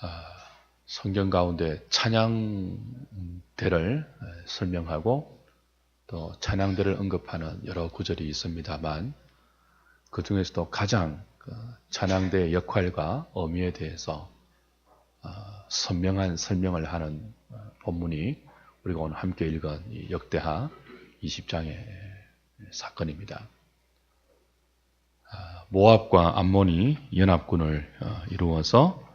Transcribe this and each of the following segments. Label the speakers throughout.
Speaker 1: 아, 성경 가운데 찬양대를 설명하고 또 찬양대를 언급하는 여러 구절이 있습니다만 그 중에서도 가장 그 찬양대의 역할과 의미에 대해서 아, 선명한 설명을 하는 어, 본문이 우리가 오늘 함께 읽은 이 역대하 20장의 사건입니다. 아, 모압과 암몬이 연합군을 어, 이루어서 어,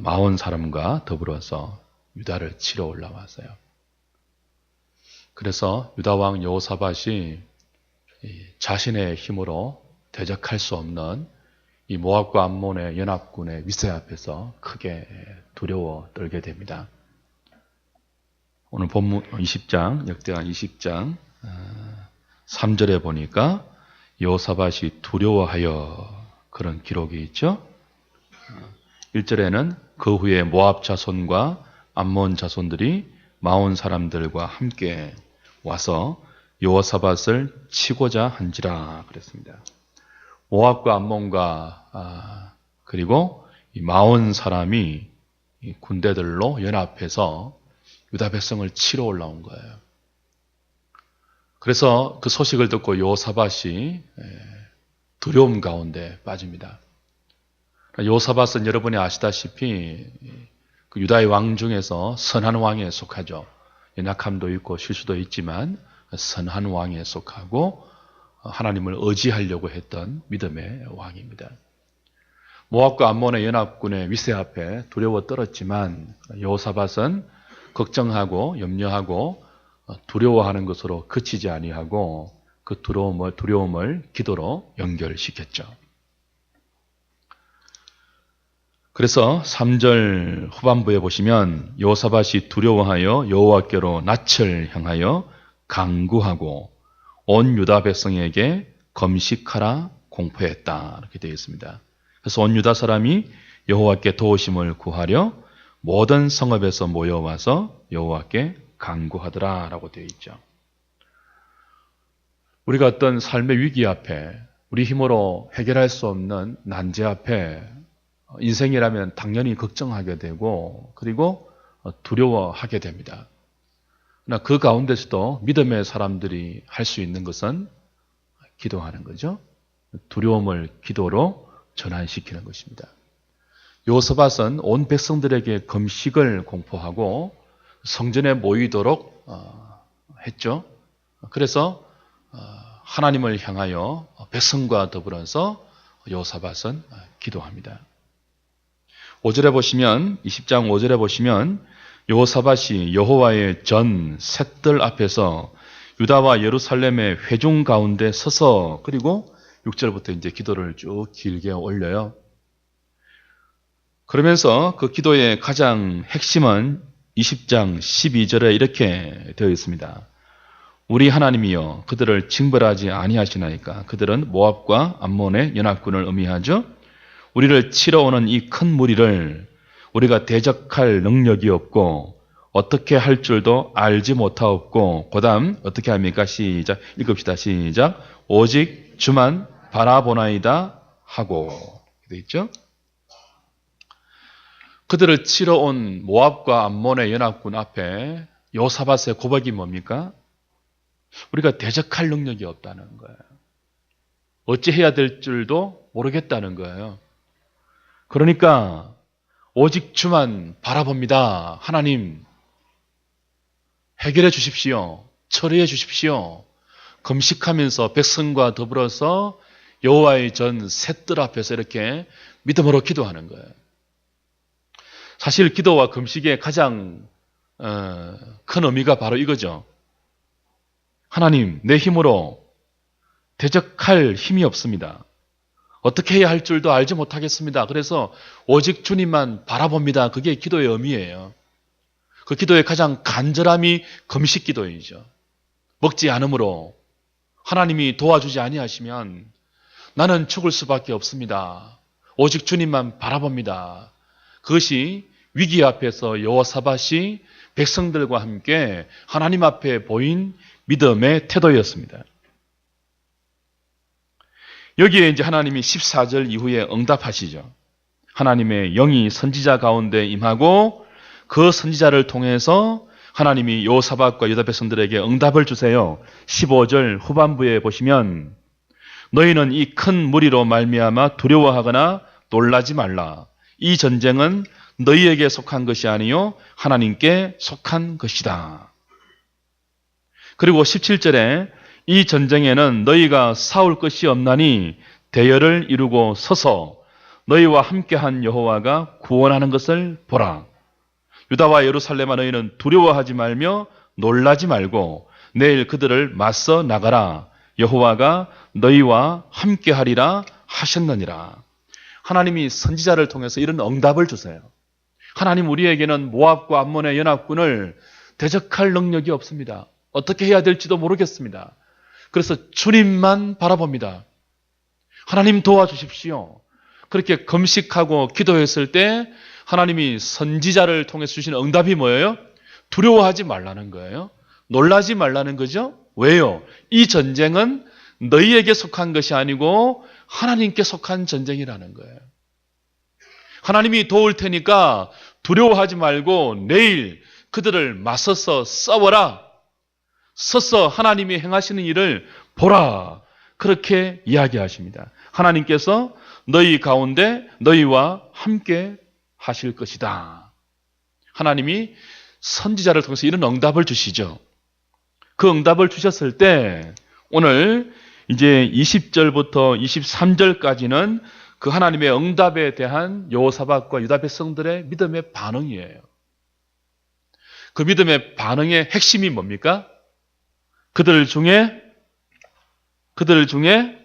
Speaker 1: 마온 사람과 더불어서 유다를 치러 올라왔어요. 그래서 유다 왕 여호사밧이 이 자신의 힘으로 대적할 수 없는 이 모압과 암몬의 연합군의 위세 앞에서 크게 두려워 떨게 됩니다. 오늘 본문 20장, 역대하 20장 3절에 보니까 여호사밧이 두려워하여 그런 기록이 있죠. 1절에는 그 후에 모압 자손과 암몬 자손들이 마온 사람들과 함께 와서 여호사밧을 치고자 한지라 그랬습니다. 모압과 암몬과 아, 그리고 이 마온 사람이 이 군대들로 연합해서 유다 백성을 치러 올라온 거예요. 그래서 그 소식을 듣고 요사밭이 두려움 가운데 빠집니다. 요사밭은 여러분이 아시다시피 그 유다의 왕 중에서 선한 왕에 속하죠. 연약함도 있고 실수도 있지만 선한 왕에 속하고 하나님을 의지하려고 했던 믿음의 왕입니다. 모압과 암몬의 연합군의 위세 앞에 두려워 떨었지만 여호사밧은 걱정하고 염려하고 두려워하는 것으로 그치지 아니하고 그 두려움을 두려움을 기도로 연결시켰죠. 그래서 3절 후반부에 보시면 여호사밧이 두려워하여 여호와께로 낯을 향하여 강구하고 온 유다 백성에게 검식하라 공포했다 이렇게 되어 있습니다. 그래서 온 유다 사람이 여호와께 도우심을 구하려 모든 성읍에서 모여와서 여호와께 강구하더라라고 되어 있죠. 우리가 어떤 삶의 위기 앞에 우리 힘으로 해결할 수 없는 난제 앞에 인생이라면 당연히 걱정하게 되고 그리고 두려워하게 됩니다. 그러나 그 가운데서도 믿음의 사람들이 할 수 있는 것은 기도하는 거죠. 두려움을 기도로 전환시키는 것입니다. 요서밭은 온 백성들에게 금식을 공포하고 성전에 모이도록 했죠. 그래서 하나님을 향하여 백성과 더불어서 요사밭은 기도합니다. 5절에 보시면 20장 5절에 보시면 여호사밧이 여호와의 전 셋들 앞에서 유다와 예루살렘의 회중 가운데 서서 그리고 6절부터 이제 기도를 쭉 길게 올려요. 그러면서 그 기도의 가장 핵심은 20장 12절에 이렇게 되어 있습니다. 우리 하나님이여 그들을 징벌하지 아니하시나이까 그들은 모압과 암몬의 연합군을 의미하죠. 우리를 치러 오는 이 큰 무리를 우리가 대적할 능력이 없고 어떻게 할 줄도 알지 못하옵고 그다음 어떻게 합니까? 시작 읽읍시다. 시작 오직 주만 바라보나이다 하고 되어 있죠. 그들을 치러 온 모압과 암몬의 연합군 앞에 요사밭의 고백이 뭡니까? 우리가 대적할 능력이 없다는 거예요. 어찌 해야 될 줄도 모르겠다는 거예요. 그러니까 오직 주만 바라봅니다. 하나님 해결해 주십시오. 처리해 주십시오. 금식하면서 백성과 더불어서 여호와의 전 셋들 앞에서 이렇게 믿음으로 기도하는 거예요. 사실 기도와 금식의 가장 어, 큰 의미가 바로 이거죠. 하나님, 내 힘으로 대적할 힘이 없습니다. 어떻게 해야 할 줄도 알지 못하겠습니다. 그래서 오직 주님만 바라봅니다. 그게 기도의 의미예요. 그 기도의 가장 간절함이 금식 기도이죠. 먹지 않으므로 하나님이 도와주지 아니하시면 나는 죽을 수밖에 없습니다. 오직 주님만 바라봅니다. 그것이 위기 앞에서 여호사밧이 백성들과 함께 하나님 앞에 보인 믿음의 태도였습니다. 여기에 이제 하나님이 14절 이후에 응답하시죠. 하나님의 영이 선지자 가운데 임하고 그 선지자를 통해서 하나님이 요사박과 유다 백성들에게 응답을 주세요. 15절 후반부에 보시면 너희는 이 큰 무리로 말미암아 두려워하거나 놀라지 말라. 이 전쟁은 너희에게 속한 것이 아니요 하나님께 속한 것이다. 그리고 17절에 이 전쟁에는 너희가 싸울 것이 없나니 대열을 이루고 서서 너희와 함께한 여호와가 구원하는 것을 보라. 유다와 예루살렘아 너희는 두려워하지 말며 놀라지 말고 내일 그들을 맞서 나가라. 여호와가 너희와 함께하리라 하셨느니라. 하나님이 선지자를 통해서 이런 응답을 주세요. 하나님 우리에게는 모압과 암몬의 연합군을 대적할 능력이 없습니다. 어떻게 해야 될지도 모르겠습니다. 그래서 주님만 바라봅니다. 하나님 도와주십시오. 그렇게 금식하고 기도했을 때 하나님이 선지자를 통해서 주신 응답이 뭐예요? 두려워하지 말라는 거예요. 놀라지 말라는 거죠. 왜요? 이 전쟁은 너희에게 속한 것이 아니고 하나님께 속한 전쟁이라는 거예요. 하나님이 도울 테니까 두려워하지 말고 내일 그들을 맞서서 싸워라. 서서 하나님이 행하시는 일을 보라. 그렇게 이야기하십니다. 하나님께서 너희 가운데 너희와 함께 하실 것이다. 하나님이 선지자를 통해서 이런 응답을 주시죠. 그 응답을 주셨을 때 오늘 이제 20절부터 23절까지는 그 하나님의 응답에 대한 여호사박과 유다 백성들의 믿음의 반응이에요. 그 믿음의 반응의 핵심이 뭡니까? 그들 중에 그들 중에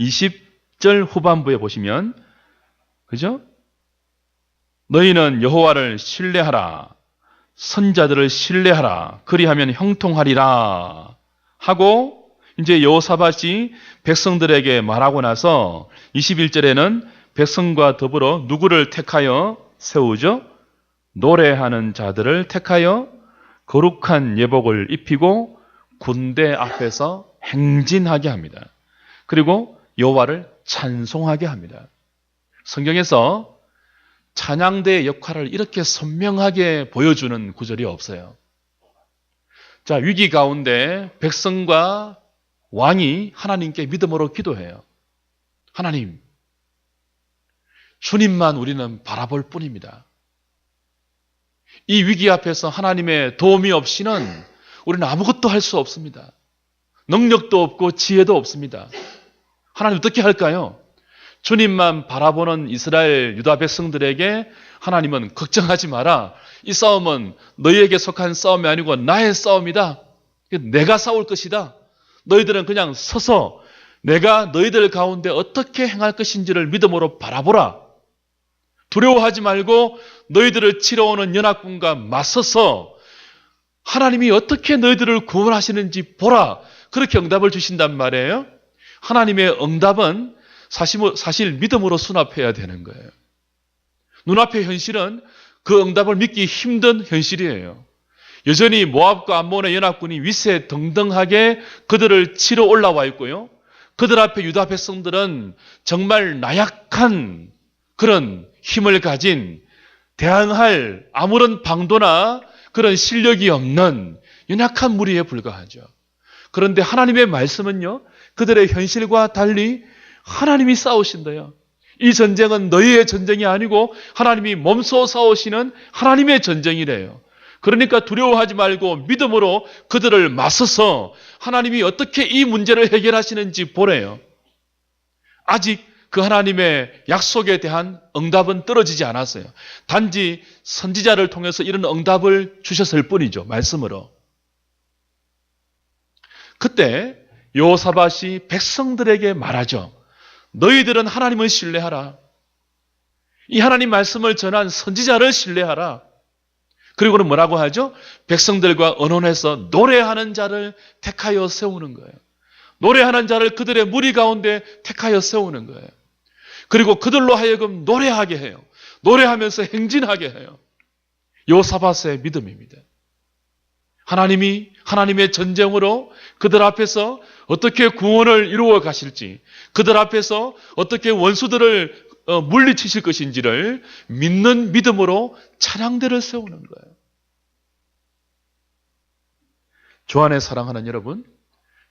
Speaker 1: 20절 후반부에 보시면 그죠? 너희는 여호와를 신뢰하라. 선자들을 신뢰하라. 그리하면 형통하리라. 하고 이제 여호사밧이 백성들에게 말하고 나서 21절에는 백성과 더불어 누구를 택하여 세우죠? 노래하는 자들을 택하여 거룩한 예복을 입히고 군대 앞에서 행진하게 합니다. 그리고 여호와를 찬송하게 합니다. 성경에서 찬양대의 역할을 이렇게 선명하게 보여주는 구절이 없어요. 자, 위기 가운데 백성과 왕이 하나님께 믿음으로 기도해요. 하나님, 주님만 우리는 바라볼 뿐입니다. 이 위기 앞에서 하나님의 도움이 없이는 우리는 아무것도 할 수 없습니다. 능력도 없고 지혜도 없습니다. 하나님 어떻게 할까요? 주님만 바라보는 이스라엘 유다 백성들에게 하나님은 걱정하지 마라. 이 싸움은 너희에게 속한 싸움이 아니고 나의 싸움이다. 내가 싸울 것이다. 너희들은 그냥 서서 내가 너희들 가운데 어떻게 행할 것인지를 믿음으로 바라보라. 두려워하지 말고 너희들을 치러오는 연합군과 맞서서 하나님이 어떻게 너희들을 구원하시는지 보라. 그렇게 응답을 주신단 말이에요. 하나님의 응답은 사실, 믿음으로 수납해야 되는 거예요. 눈앞의 현실은 그 응답을 믿기 힘든 현실이에요. 여전히 모압과 암몬의 연합군이 위세 등등하게 그들을 치러 올라와 있고요. 그들 앞에 유다 백성들은 정말 나약한 그런 힘을 가진 대항할 아무런 방도나 그런 실력이 없는 연약한 무리에 불과하죠. 그런데 하나님의 말씀은요, 그들의 현실과 달리 하나님이 싸우신대요. 이 전쟁은 너희의 전쟁이 아니고 하나님이 몸소 싸우시는 하나님의 전쟁이래요. 그러니까 두려워하지 말고 믿음으로 그들을 맞서서 하나님이 어떻게 이 문제를 해결하시는지 보래요. 아직 그 하나님의 약속에 대한 응답은 떨어지지 않았어요. 단지 선지자를 통해서 이런 응답을 주셨을 뿐이죠. 말씀으로. 그때 요사밭이 백성들에게 말하죠. 너희들은 하나님을 신뢰하라. 이 하나님 말씀을 전한 선지자를 신뢰하라. 그리고는 뭐라고 하죠? 백성들과 언론해서 노래하는 자를 택하여 세우는 거예요. 노래하는 자를 그들의 무리 가운데 택하여 세우는 거예요. 그리고 그들로 하여금 노래하게 해요. 노래하면서 행진하게 해요. 요사바스의 믿음입니다. 하나님이 하나님의 전쟁으로 그들 앞에서 어떻게 구원을 이루어 가실지, 그들 앞에서 어떻게 원수들을 어, 물리치실 것인지를 믿는 믿음으로 찬양대를 세우는 거예요. 주 안에 사랑하는 여러분,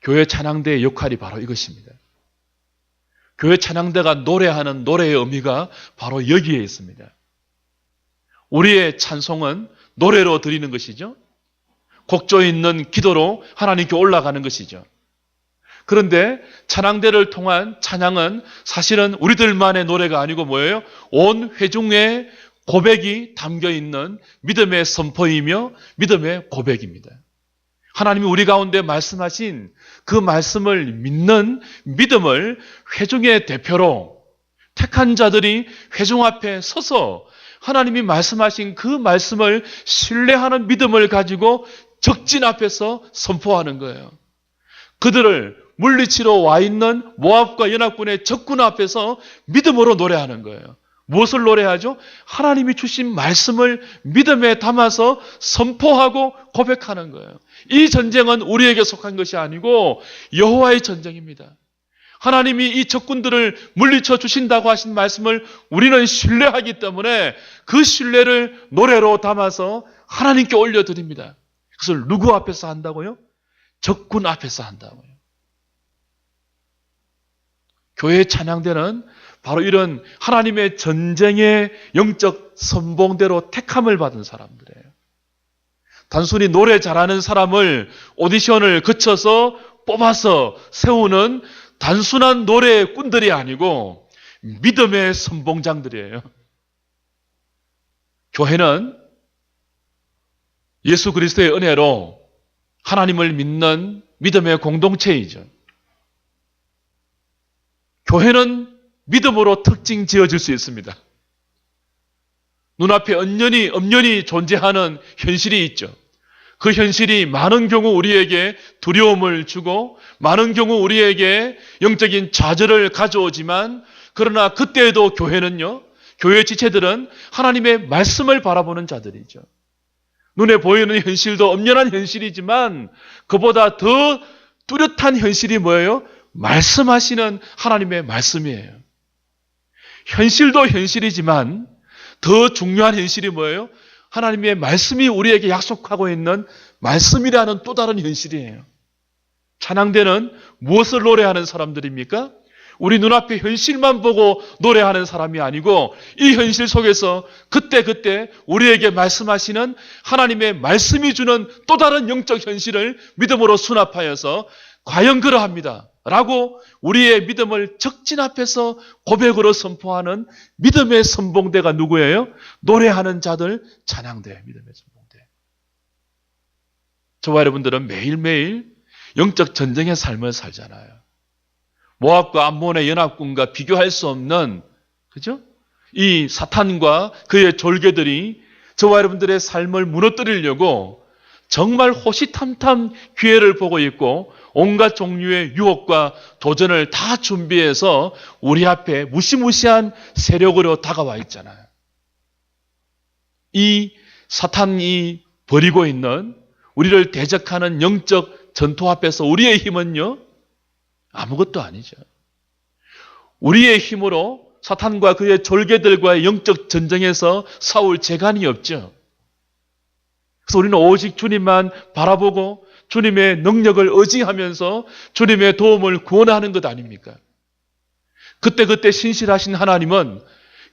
Speaker 1: 교회 찬양대의 역할이 바로 이것입니다. 교회 찬양대가 노래하는 노래의 의미가 바로 여기에 있습니다. 우리의 찬송은 노래로 드리는 것이죠. 곡조 있는 기도로 하나님께 올라가는 것이죠. 그런데 찬양대를 통한 찬양은 사실은 우리들만의 노래가 아니고 뭐예요? 온 회중의 고백이 담겨 있는 믿음의 선포이며 믿음의 고백입니다. 하나님이 우리 가운데 말씀하신 그 말씀을 믿는 믿음을 회중의 대표로 택한 자들이 회중 앞에 서서 하나님이 말씀하신 그 말씀을 신뢰하는 믿음을 가지고 적진 앞에서 선포하는 거예요. 그들을 물리치러 와 있는 모압과 연합군의 적군 앞에서 믿음으로 노래하는 거예요. 무엇을 노래하죠? 하나님이 주신 말씀을 믿음에 담아서 선포하고 고백하는 거예요. 이 전쟁은 우리에게 속한 것이 아니고 여호와의 전쟁입니다. 하나님이 이 적군들을 물리쳐 주신다고 하신 말씀을 우리는 신뢰하기 때문에 그 신뢰를 노래로 담아서 하나님께 올려드립니다. 그것을 누구 앞에서 한다고요? 적군 앞에서 한다고요. 교회 찬양대는 바로 이런 하나님의 전쟁의 영적 선봉대로 택함을 받은 사람들이에요. 단순히 노래 잘하는 사람을 오디션을 거쳐서 뽑아서 세우는 단순한 노래의 꾼들이 아니고 믿음의 선봉장들이에요. 교회는 예수 그리스도의 은혜로 하나님을 믿는 믿음의 공동체이죠. 교회는 믿음으로 특징 지어질 수 있습니다. 눈앞에 엄연히, 엄연히 존재하는 현실이 있죠. 그 현실이 많은 경우 우리에게 두려움을 주고 많은 경우 우리에게 영적인 좌절을 가져오지만 그러나 그때에도 교회는요, 교회 지체들은 하나님의 말씀을 바라보는 자들이죠. 눈에 보이는 현실도 엄연한 현실이지만 그보다 더 뚜렷한 현실이 뭐예요? 말씀하시는 하나님의 말씀이에요. 현실도 현실이지만 더 중요한 현실이 뭐예요? 하나님의 말씀이 우리에게 약속하고 있는 말씀이라는 또 다른 현실이에요. 찬양대는 무엇을 노래하는 사람들입니까? 우리 눈앞에 현실만 보고 노래하는 사람이 아니고 이 현실 속에서 그때 그때 우리에게 말씀하시는 하나님의 말씀이 주는 또 다른 영적 현실을 믿음으로 수납하여서 과연 그러합니다. 라고 우리의 믿음을 적진 앞에서 고백으로 선포하는 믿음의 선봉대가 누구예요? 노래하는 자들 찬양대 믿음의 선봉대. 저와 여러분들은 매일매일 영적 전쟁의 삶을 살잖아요. 모압과 암몬의 연합군과 비교할 수 없는 그죠? 이 사탄과 그의 졸개들이 저와 여러분들의 삶을 무너뜨리려고 정말 호시탐탐 기회를 보고 있고 온갖 종류의 유혹과 도전을 다 준비해서 우리 앞에 무시무시한 세력으로 다가와 있잖아요. 이 사탄이 버리고 있는 우리를 대적하는 영적 전투 앞에서 우리의 힘은요, 아무것도 아니죠. 우리의 힘으로 사탄과 그의 졸개들과의 영적 전쟁에서 싸울 재간이 없죠. 그래서 우리는 오직 주님만 바라보고 주님의 능력을 의지하면서 주님의 도움을 구원하는 것 아닙니까? 그때 그때 신실하신 하나님은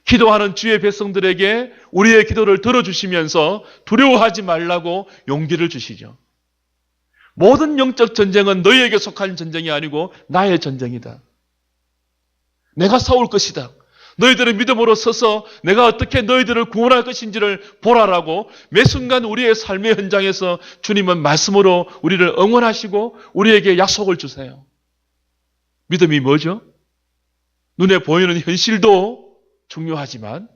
Speaker 1: 기도하는 주의 백성들에게 우리의 기도를 들어주시면서 두려워하지 말라고 용기를 주시죠. 모든 영적 전쟁은 너희에게 속한 전쟁이 아니고 나의 전쟁이다. 내가 싸울 것이다. 너희들은 믿음으로 서서 내가 어떻게 너희들을 구원할 것인지를 보라라고 매 순간 우리의 삶의 현장에서 주님은 말씀으로 우리를 응원하시고 우리에게 약속을 주세요. 믿음이 뭐죠? 눈에 보이는 현실도 중요하지만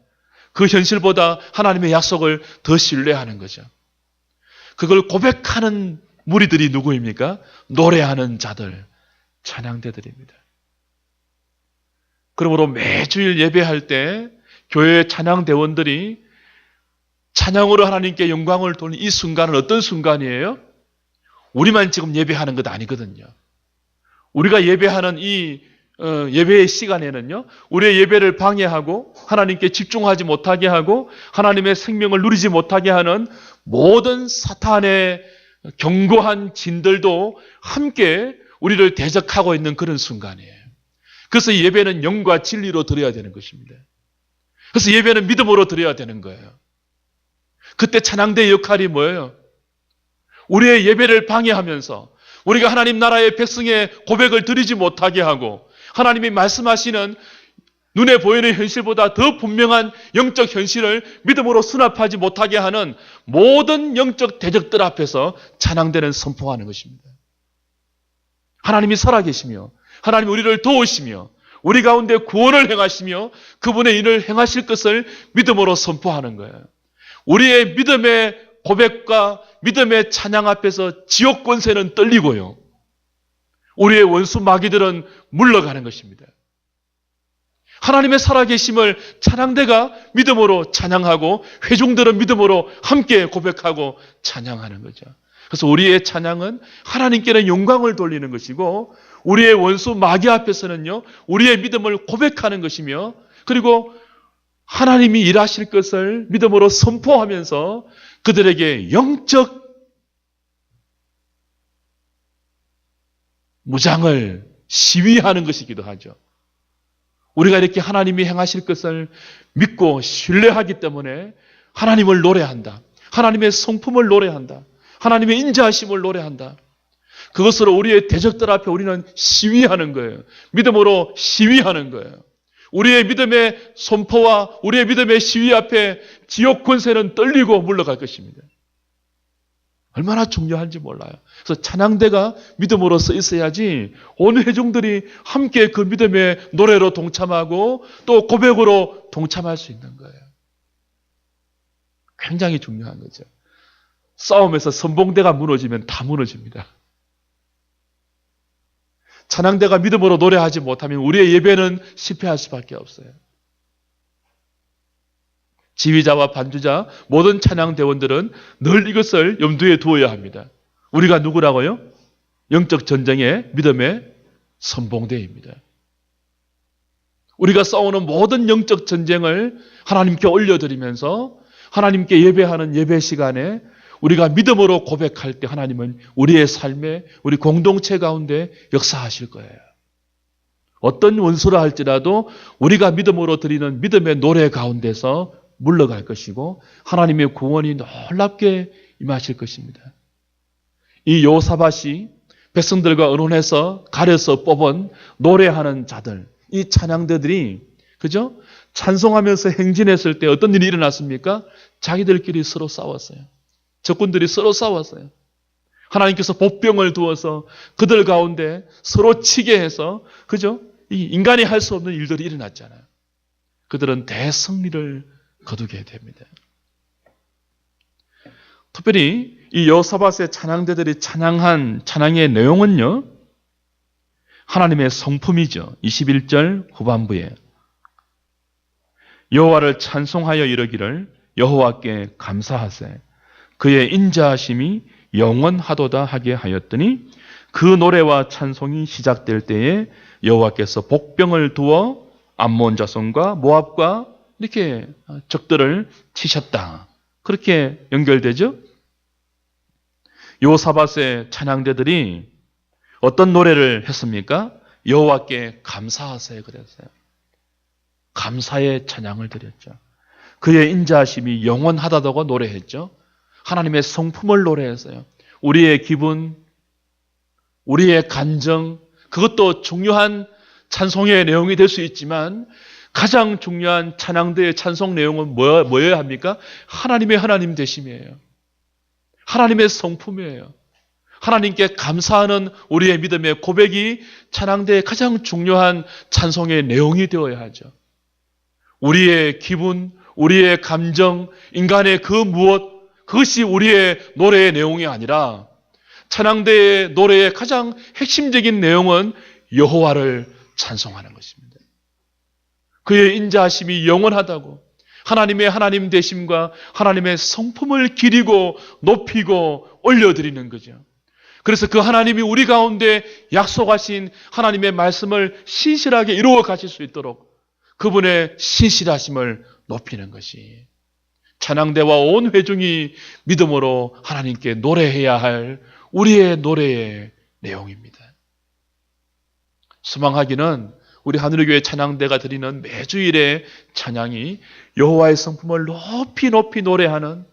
Speaker 1: 그 현실보다 하나님의 약속을 더 신뢰하는 거죠. 그걸 고백하는 무리들이 누구입니까? 노래하는 자들, 찬양대들입니다. 그러므로 매주일 예배할 때 교회 찬양 대원들이 찬양으로 하나님께 영광을 돌리는 이 순간은 어떤 순간이에요? 우리만 지금 예배하는 것 아니거든요. 우리가 예배하는 이 어, 예배의 시간에는요, 우리의 예배를 방해하고 하나님께 집중하지 못하게 하고 하나님의 생명을 누리지 못하게 하는 모든 사탄의 견고한 진들도 함께 우리를 대적하고 있는 그런 순간이에요. 그래서 이 예배는 영과 진리로 드려야 되는 것입니다. 그래서 예배는 믿음으로 드려야 되는 거예요. 그때 찬양대의 역할이 뭐예요? 우리의 예배를 방해하면서 우리가 하나님 나라의 백성의 고백을 드리지 못하게 하고 하나님이 말씀하시는 눈에 보이는 현실보다 더 분명한 영적 현실을 믿음으로 수납하지 못하게 하는 모든 영적 대적들 앞에서 찬양대는 선포하는 것입니다. 하나님이 살아계시며 하나님 우리를 도우시며 우리 가운데 구원을 행하시며 그분의 일을 행하실 것을 믿음으로 선포하는 거예요. 우리의 믿음의 고백과 믿음의 찬양 앞에서 지옥 권세는 떨리고요. 우리의 원수 마귀들은 물러가는 것입니다. 하나님의 살아계심을 찬양대가 믿음으로 찬양하고 회중들은 믿음으로 함께 고백하고 찬양하는 거죠. 그래서 우리의 찬양은 하나님께는 영광을 돌리는 것이고 우리의 원수 마귀 앞에서는요 우리의 믿음을 고백하는 것이며 그리고 하나님이 일하실 것을 믿음으로 선포하면서 그들에게 영적 무장을 시위하는 것이기도 하죠. 우리가 이렇게 하나님이 행하실 것을 믿고 신뢰하기 때문에 하나님을 노래한다. 하나님의 성품을 노래한다. 하나님의 인자하심을 노래한다. 그것으로 우리의 대적들 앞에 우리는 시위하는 거예요. 믿음으로 시위하는 거예요. 우리의 믿음의 선포와 우리의 믿음의 시위 앞에 지옥 권세는 떨리고 물러갈 것입니다. 얼마나 중요한지 몰라요. 그래서 찬양대가 믿음으로 써 있어야지 온 회중들이 함께 그 믿음의 노래로 동참하고 또 고백으로 동참할 수 있는 거예요. 굉장히 중요한 거죠. 싸움에서 선봉대가 무너지면 다 무너집니다. 찬양대가 믿음으로 노래하지 못하면 우리의 예배는 실패할 수밖에 없어요. 지휘자와 반주자, 모든 찬양대원들은 늘 이것을 염두에 두어야 합니다. 우리가 누구라고요? 영적 전쟁의 믿음의 선봉대입니다. 우리가 싸우는 모든 영적 전쟁을 하나님께 올려드리면서 하나님께 예배하는 예배 시간에 우리가 믿음으로 고백할 때 하나님은 우리의 삶에 우리 공동체 가운데 역사하실 거예요. 어떤 원수라 할지라도 우리가 믿음으로 드리는 믿음의 노래 가운데서 물러갈 것이고 하나님의 구원이 놀랍게 임하실 것입니다. 이 요사밭이 백성들과 의논해서 가려서 뽑은 노래하는 자들, 이 찬양대들이 그죠? 찬송하면서 행진했을 때 어떤 일이 일어났습니까? 자기들끼리 서로 싸웠어요. 적군들이 서로 싸웠어요. 하나님께서 복병을 두어서 그들 가운데 서로 치게 해서 그죠? 이 인간이 할 수 없는 일들이 일어났잖아요. 그들은 대승리를 거두게 됩니다. 특별히 이 여사밧의 찬양대들이 찬양한 찬양의 내용은요. 하나님의 성품이죠. 21절 후반부에 여호와를 찬송하여 이르기를 여호와께 감사하세 그의 인자하심이 영원하도다 하게 하였더니 그 노래와 찬송이 시작될 때에 여호와께서 복병을 두어 암몬 자손과 모압과 이렇게 적들을 치셨다. 그렇게 연결되죠? 요사밧의 찬양대들이 어떤 노래를 했습니까? 여호와께 감사하세요 그랬어요. 감사의 찬양을 드렸죠. 그의 인자하심이 영원하다고 노래했죠. 하나님의 성품을 노래했어요. 우리의 기분, 우리의 감정, 그것도 중요한 찬송의 내용이 될 수 있지만 가장 중요한 찬양대의 찬송 내용은 뭐, 뭐여야 합니까? 하나님의 하나님 되심이에요. 하나님의 성품이에요. 하나님께 감사하는 우리의 믿음의 고백이 찬양대의 가장 중요한 찬송의 내용이 되어야 하죠. 우리의 기분, 우리의 감정, 인간의 그 무엇, 그것이 우리의 노래의 내용이 아니라 찬양대의 노래의 가장 핵심적인 내용은 여호와를 찬송하는 것입니다. 그의 인자하심이 영원하다고 하나님의 하나님 되심과 하나님의 성품을 기리고 높이고 올려드리는 거죠. 그래서 그 하나님이 우리 가운데 약속하신 하나님의 말씀을 신실하게 이루어 가실 수 있도록 그분의 신실하심을 높이는 것이 찬양대와 온 회중이 믿음으로 하나님께 노래해야 할 우리의 노래의 내용입니다. 수망하기는 우리 하늘의 교회 찬양대가 드리는 매주일의 찬양이 여호와의 성품을 높이 높이 노래하는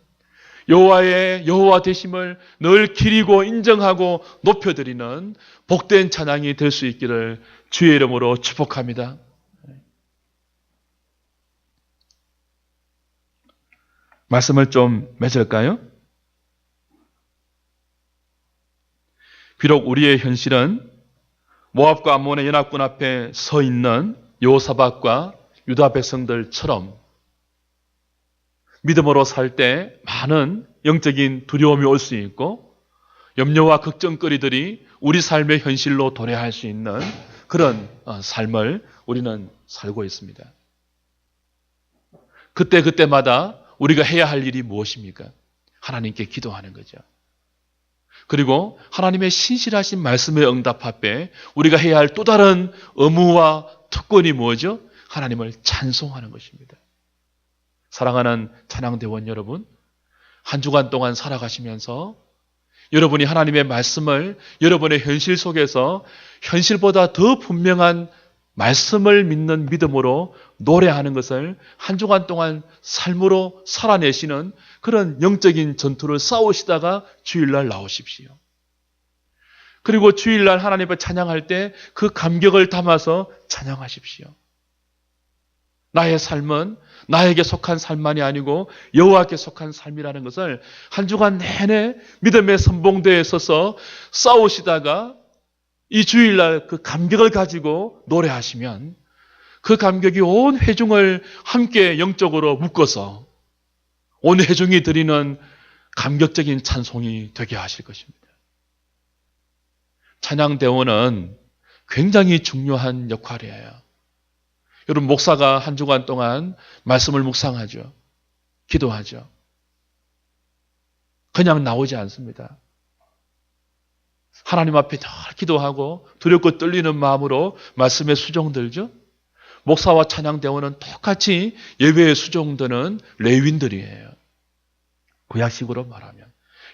Speaker 1: 여호와의 여호와 되심을 늘 기리고 인정하고 높여 드리는 복된 찬양이 될 수 있기를 주의 이름으로 축복합니다. 말씀을 좀 맺을까요? 비록 우리의 현실은 모압과 암몬의 연합군 앞에 서 있는 요사박과 유다 백성들처럼 믿음으로 살 때 많은 영적인 두려움이 올 수 있고 염려와 걱정거리들이 우리 삶의 현실로 도래할 수 있는 그런 어, 삶을 우리는 살고 있습니다. 그때 그때마다 우리가 해야 할 일이 무엇입니까? 하나님께 기도하는 거죠. 그리고 하나님의 신실하신 말씀의 응답 앞에 우리가 해야 할 또 다른 의무와 특권이 뭐죠? 하나님을 찬송하는 것입니다. 사랑하는 찬양대원 여러분, 한 주간 동안 살아가시면서 여러분이 하나님의 말씀을 여러분의 현실 속에서 현실보다 더 분명한 말씀을 믿는 믿음으로 노래하는 것을 한 주간 동안 삶으로 살아내시는 그런 영적인 전투를 싸우시다가 주일날 나오십시오. 그리고 주일날 하나님을 찬양할 때 그 감격을 담아서 찬양하십시오. 나의 삶은 나에게 속한 삶만이 아니고 여호와께 속한 삶이라는 것을 한 주간 내내 믿음의 선봉대에 서서 싸우시다가 이 주일날 그 감격을 가지고 노래하시면 그 감격이 온 회중을 함께 영적으로 묶어서 온 회중이 드리는 감격적인 찬송이 되게 하실 것입니다. 찬양대원은 굉장히 중요한 역할이에요. 여러분, 목사가 한 주간 동안 말씀을 묵상하죠. 기도하죠. 그냥 나오지 않습니다. 하나님 앞에 늘 기도하고 두렵고 떨리는 마음으로 말씀에 수종들죠. 목사와 찬양대원은 똑같이 예배에 수종드는 레윈들이에요. 구약식으로 말하면.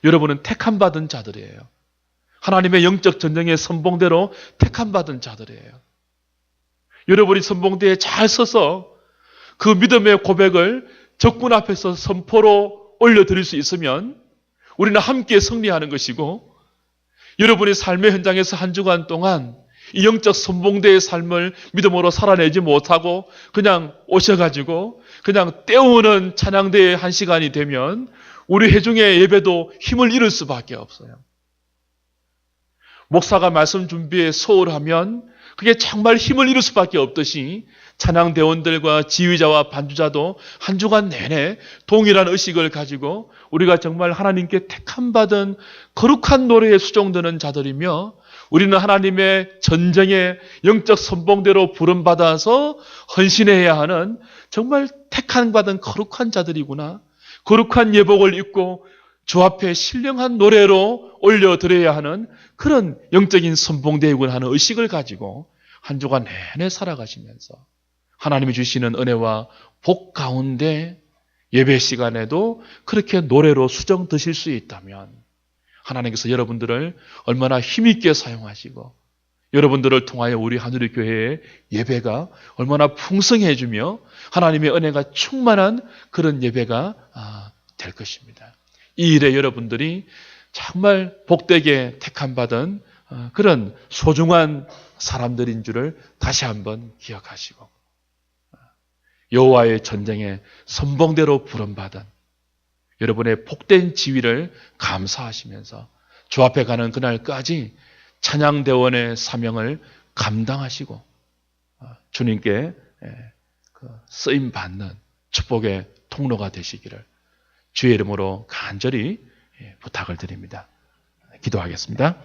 Speaker 1: 여러분은 택함 받은 자들이에요. 하나님의 영적 전쟁의 선봉대로 택함 받은 자들이에요. 여러분이 선봉대에 잘 서서 그 믿음의 고백을 적군 앞에서 선포로 올려드릴 수 있으면 우리는 함께 승리하는 것이고 여러분이 삶의 현장에서 한 주간 동안 이 영적 선봉대의 삶을 믿음으로 살아내지 못하고 그냥 오셔가지고 그냥 때우는 찬양대의 한 시간이 되면 우리 회중의 예배도 힘을 잃을 수밖에 없어요. 목사가 말씀 준비에 소홀하면 그게 정말 힘을 잃을 수밖에 없듯이 찬양대원들과 지휘자와 반주자도 한 주간 내내 동일한 의식을 가지고 우리가 정말 하나님께 택함받은 거룩한 노래에 수종드는 자들이며 우리는 하나님의 전쟁의 영적 선봉대로 부름받아서 헌신해야 하는 정말 택함 받은 거룩한 자들이구나. 거룩한 예복을 입고 주 앞에 신령한 노래로 올려드려야 하는 그런 영적인 선봉대이구나 하는 의식을 가지고 한 주간 내내 살아가시면서 하나님이 주시는 은혜와 복 가운데 예배 시간에도 그렇게 노래로 수정 드실 수 있다면 하나님께서 여러분들을 얼마나 힘있게 사용하시고 여러분들을 통하여 우리 하늘의 교회의 예배가 얼마나 풍성해지며 하나님의 은혜가 충만한 그런 예배가 아, 될 것입니다. 이 일에 여러분들이 정말 복되게 택함받은 어, 그런 소중한 사람들인 줄을 다시 한번 기억하시고 여호와의 전쟁에 선봉대로 부름받은 여러분의 복된 지위를 감사하시면서 주 앞에 가는 그날까지 찬양대원의 사명을 감당하시고 어, 주님께 그 쓰임 받는 축복의 통로가 되시기를 주의 이름으로 간절히 부탁을 드립니다. 기도하겠습니다.